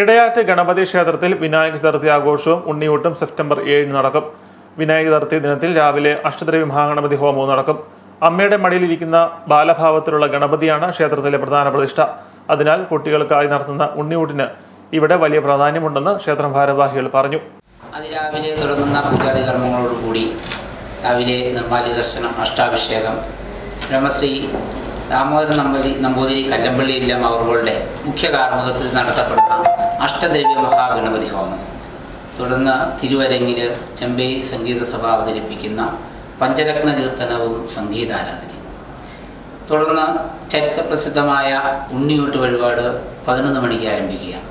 ഇടയാറ്റ് ഗണപതി ക്ഷേത്രത്തിൽ വിനായക ചതുർത്ഥി ആഘോഷവും ഉണ്ണിയൂട്ടും സെപ്റ്റംബർ ഏഴിന് നടക്കും. വിനായക ചതുർത്ഥി ദിനത്തിൽ രാവിലെ അഷ്ടദ്രവി മഹാഗണപതി ഹോമവും നടക്കും. അമ്മയുടെ മടിയിലിരിക്കുന്ന ബാലഭാവത്തിലുള്ള ഗണപതിയാണ് ക്ഷേത്രത്തിലെ പ്രധാന പ്രതിഷ്ഠ. അതിനാൽ കുട്ടികൾക്കായി നടത്തുന്ന ഉണ്ണിയൂട്ടിന് ഇവിടെ വലിയ പ്രാധാന്യമുണ്ടെന്ന് ക്ഷേത്രം ഭാരവാഹികൾ പറഞ്ഞു. അതിരാവിലെ തുടങ്ങുന്ന പൂജാതി കർമ്മങ്ങളോടുകൂടി രാവിലെ നിർമ്മാല്യ ദർശനം അഷ്ടാഭിഷേകം ബ്രഹ്മശ്രീ ദാമോദരൻ നമ്പൂതിരി നമ്പൂതിരി കല്ലമ്പള്ളി ഇല്ലം അവറുകളുടെ മുഖ്യ കാർമ്മികത്തിൽ നടത്തപ്പെടുന്ന അഷ്ടദ്രവ്യ മഹാഗണപതി ഹോമം. തുടർന്ന് തിരുവരങ്ങിൽ ചെമ്പൈ സംഗീത സഭ അവതരിപ്പിക്കുന്ന പഞ്ചരത്ന കീർത്തനവും സംഗീതാരാധനയും. തുടർന്ന് ചരിത്രപ്രസിദ്ധമായ ഉണ്ണിയൂട്ട് വഴിപാട് പതിനൊന്ന് മണിക്ക് ആരംഭിക്കുകയാണ്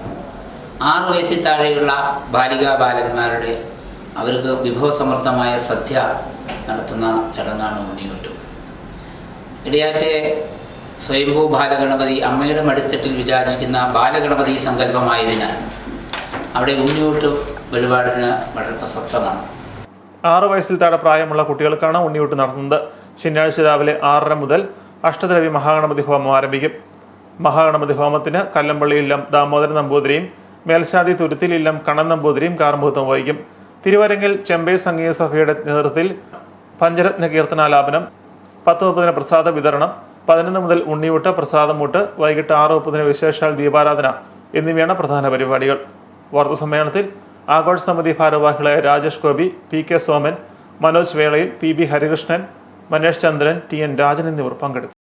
ആറു വയസ്സിൽ താഴെയുള്ള ബാലികാ ബാലന്മാരുടെ അവർക്ക് വിഭവസമൃദ്ധമായ സദ്യ നടത്തുന്ന ചടങ്ങാണ് ഉണ്ണിയൂട്ട്. ഇടയാറ്റെ സ്വയംഭൂ ബാലഗണപതി അമ്മയുടെ മടിത്തട്ടിൽ വിരാജിക്കുന്ന ബാലഗണപതി സങ്കല്പമായതിനാൽ അവിടെ ഉണ്ണിയൂട്ട് വഴിപാടിന് വളരെ പ്രസക്തമാണ്. ആറു വയസ്സിൽ താഴെ പ്രായമുള്ള കുട്ടികൾക്കാണ് ഉണ്ണിയൂട്ട് നടത്തുന്നത്. ശനിയാഴ്ച രാവിലെ ആറര മുതൽ അഷ്ടദ്രവി മഹാഗണപതി ഹോമം ആരംഭിക്കും. മഹാഗണപതി ഹോമത്തിന് കല്ലമ്പള്ളി ഇല്ലം ദാമോദരൻ നമ്പൂതിരിയും മേൽശാന്തി തുരുത്തിൽ ഇല്ലം കണ്ണൻ നമ്പൂതിരിയും കാർമുഹൂർത്തം വഹിക്കും. തിരുവരങ്ങിൽ ചെമ്പൈ സംഗീത സഭയുടെ നേതൃത്വത്തിൽ പഞ്ചരത്ന കീർത്തനാലാപനം പത്ത് മുപ്പതിന് പ്രസാദ വിതരണം പതിനൊന്ന് മുതൽ ഉണ്ണിയൂട്ട് പ്രസാദമൂട്ട് വൈകിട്ട് ആറ് മുപ്പതിന് വിശേഷാൽ ദീപാരാധന എന്നിവയാണ് പ്രധാന പരിപാടികൾ. വാർത്താ സമ്മേളനത്തിൽ ആഘോഷ സമിതി ഭാരവാഹികളായ രാജേഷ് ഗോപി പി കെ സോമൻ മനോജ് വേളയിൽ P B Harikrishnan Manesh Chandran T N Rajan എന്നിവർ പങ്കെടുത്തു.